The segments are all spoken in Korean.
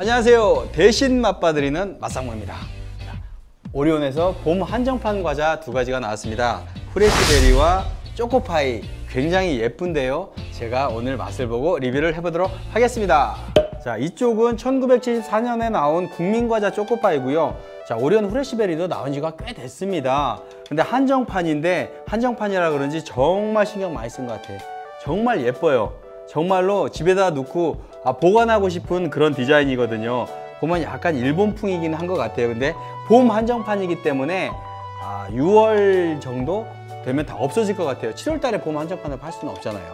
안녕하세요. 대신 맛봐드리는 맛상무입니다. 오리온에서 봄 한정판 과자 두 가지가 나왔습니다. 프레시베리와 초코파이 굉장히 예쁜데요. 제가 오늘 맛을 보고 리뷰를 해보도록 하겠습니다. 자, 이쪽은 1974년에 나온 국민과자 초코파이고요. 자, 오리온 후레시베리도 나온 지가 꽤 됐습니다. 근데 한정판인데 한정판이라 그런지 정말 신경 많이 쓴 것 같아요. 정말 예뻐요. 정말로 집에다 놓고 아, 보관하고 싶은 그런 디자인이거든요. 보면 약간 일본풍이긴 한 것 같아요. 근데 봄 한정판이기 때문에 아, 6월 정도 되면 다 없어질 것 같아요. 7월 달에 봄 한정판을 팔 수는 없잖아요.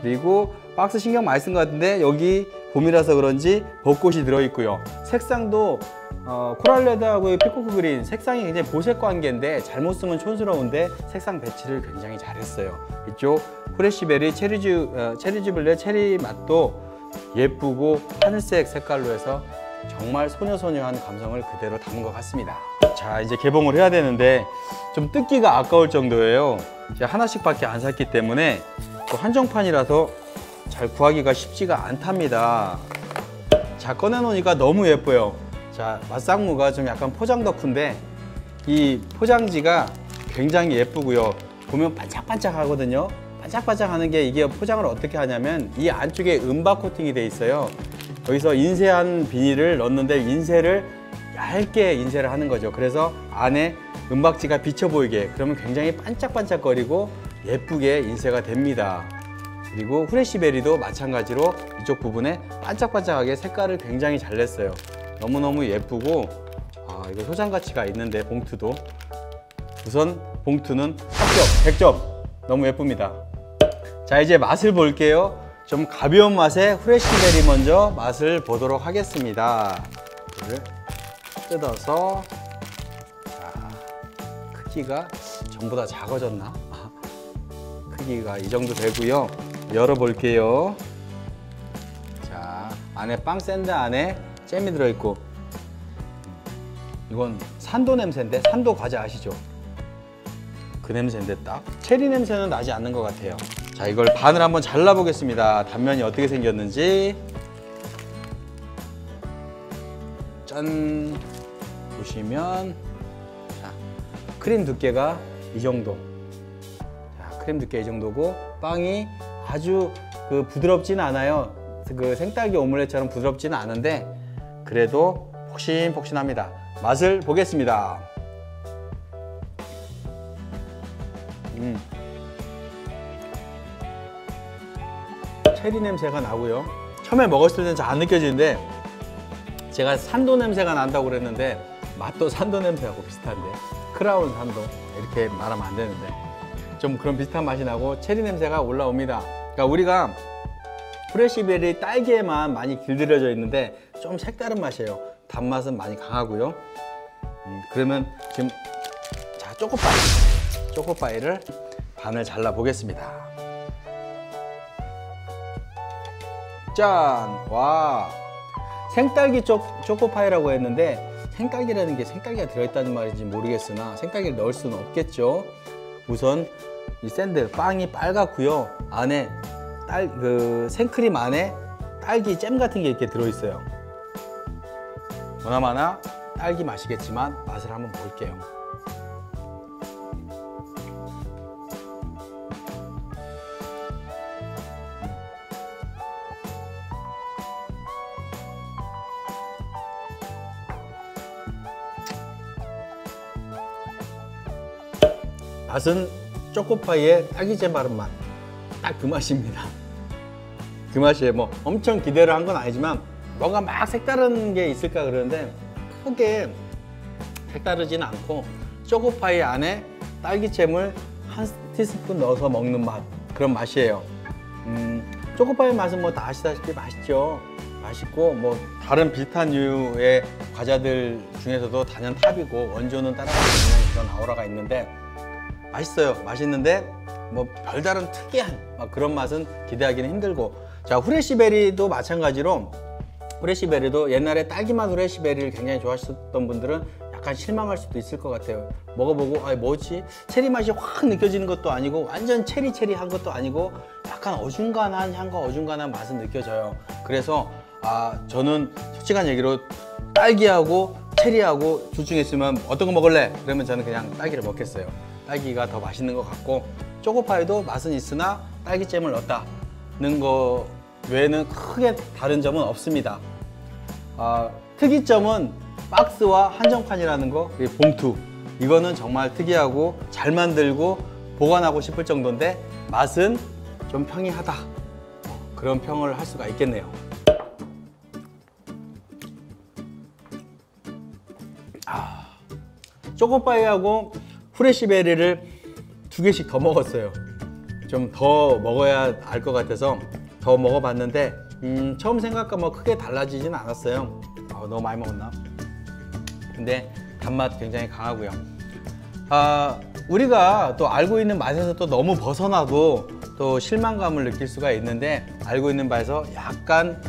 그리고 박스 신경 많이 쓴 것 같은데 여기 봄이라서 그런지 벚꽃이 들어있고요. 색상도 어, 코랄 레드하고 피코크 그린 색상이 굉장히 보색 관계인데 잘못 쓰면 촌스러운데 색상 배치를 굉장히 잘했어요. 이쪽 프레시베리 체리주 어, 체리주블레 체리 맛도 예쁘고 하늘색 색깔로 해서 정말 소녀소녀한 감성을 그대로 담은 것 같습니다. 자 이제 개봉을 해야 되는데 좀 뜯기가 아까울 정도예요. 제가 하나씩 밖에 안 샀기 때문에 또 한정판이라서 잘 구하기가 쉽지가 않답니다. 자 꺼내놓으니까 너무 예뻐요. 자 맛상무가 좀 약간 포장 덕후인데 이 포장지가 굉장히 예쁘고요. 보면 반짝반짝 하거든요. 반짝반짝 하는 게 이게 포장을 어떻게 하냐면 이 안쪽에 음박 코팅이 돼 있어요. 여기서 인쇄한 비닐을 넣는데 인쇄를 얇게 인쇄를 하는 거죠. 그래서 안에 은박지가 비쳐 보이게 그러면 굉장히 반짝반짝거리고 예쁘게 인쇄가 됩니다. 그리고 후레시베리도 마찬가지로 이쪽 부분에 반짝반짝하게 색깔을 굉장히 잘 냈어요. 너무너무 예쁘고 아, 이거 소장 가치가 있는데 봉투도 우선 봉투는 합격 100점 너무 예쁩니다. 자 이제 맛을 볼게요. 좀 가벼운 맛의 후레시베리 먼저 맛을 보도록 하겠습니다. 뜯어서 자, 크기가 전부 다 작아졌나? 크기가 이 정도 되고요. 열어볼게요. 자 안에 빵 샌드 안에 잼이 들어있고 이건 산도 냄새인데 산도 과자 아시죠? 그 냄새인데 딱 체리 냄새는 나지 않는 것 같아요. 자 이걸 반을 한번 잘라 보겠습니다. 단면이 어떻게 생겼는지 짠 보시면 자, 크림 두께가 이 정도. 자, 크림 두께 이 정도고 빵이 아주 그 부드럽지는 않아요. 그 생딸기 오믈렛처럼 부드럽지는 않은데 그래도 폭신폭신합니다. 맛을 보겠습니다. 음. 체리 냄새가 나고요. 처음에 먹었을 때는 잘 안 느껴지는데 제가 산도 냄새가 난다고 그랬는데 맛도 산도 냄새하고 비슷한데 크라운 산도 이렇게 말하면 안 되는데 좀 그런 비슷한 맛이 나고 체리 냄새가 올라옵니다. 그러니까 우리가 프레시베리 딸기에만 많이 길들여져 있는데 좀 색다른 맛이에요. 단맛은 많이 강하고요. 음, 그러면 지금 자 초코파이 초코파이를 반을 잘라 보겠습니다. 짠! 와! 생딸기 초, 초코파이라고 했는데 생딸기라는 게 생딸기가 들어있다는 말인지 모르겠으나 생딸기를 넣을 수는 없겠죠. 우선 이 샌드 빵이 빨갛고요. 안에 딸 그 생크림 안에 딸기 잼 같은 게 이렇게 들어있어요. 머나마나 딸기 맛이겠지만 맛을 한번 볼게요. 맛은 초코파이의 딸기잼 바른 맛. 딱 그 맛입니다. 그 맛이에요. 뭐 엄청 기대를 한 건 아니지만 뭔가 막 색다른 게 있을까 그러는데 크게 색다르지는 않고 초코파이 안에 딸기잼을 한 티스푼 넣어서 먹는 맛 그런 맛이에요. 음, 초코파이 맛은 뭐 다 아시다시피 맛있죠. 맛있고 뭐 다른 비슷한 류의 과자들 중에서도 단연 탑이고 원조는 따라가지 않는 그런 아우라가 있는데 맛있어요. 맛있는데 뭐 별다른 특이한 막 그런 맛은 기대하기는 힘들고 자 후레시베리도 마찬가지로 후레시베리도 옛날에 딸기맛 후레시베리를 굉장히 좋아하셨던 분들은 약간 실망할 수도 있을 것 같아요. 먹어보고 아 뭐지? 체리 맛이 확 느껴지는 것도 아니고 완전 체리 체리한 것도 아니고 약간 어중간한 향과 어중간한 맛은 느껴져요. 그래서 아 저는 솔직한 얘기로 딸기하고 체리하고 둘 중에 있으면 어떤 거 먹을래? 그러면 저는 그냥 딸기를 먹겠어요. 딸기가 더 맛있는 것 같고 초코파이도 맛은 있으나 딸기잼을 넣었다는 거 외에는 크게 다른 점은 없습니다. 아, 특이점은 박스와 한정판이라는 거, 이 봉투. 이거는 정말 특이하고 잘 만들고 보관하고 싶을 정도인데 맛은 좀 평이하다. 어, 그런 평을 할 수가 있겠네요. 아, 초코파이하고 후레시베리를 두 개씩 더 먹었어요. 좀 더 먹어야 알 것 같아서 더 먹어봤는데 음, 처음 생각과 뭐 크게 달라지진 않았어요. 어, 너무 많이 먹었나? 근데 단맛 굉장히 강하고요. 아, 우리가 또 알고 있는 맛에서 또 너무 벗어나도 또 실망감을 느낄 수가 있는데 알고 있는 바에서 약간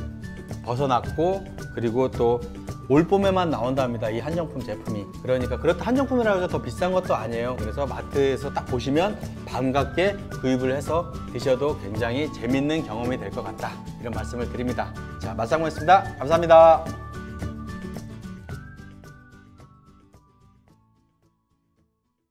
벗어났고 그리고 또 올 봄에만 나온답니다. 이 한정품 제품이. 그러니까 그렇다 한정품이라고 해서 더 비싼 것도 아니에요. 그래서 마트에서 딱 보시면 반갑게 구입을 해서 드셔도 굉장히 재밌는 경험이 될 것 같다. 이런 말씀을 드립니다. 자, 맛상무였습니다. 감사합니다.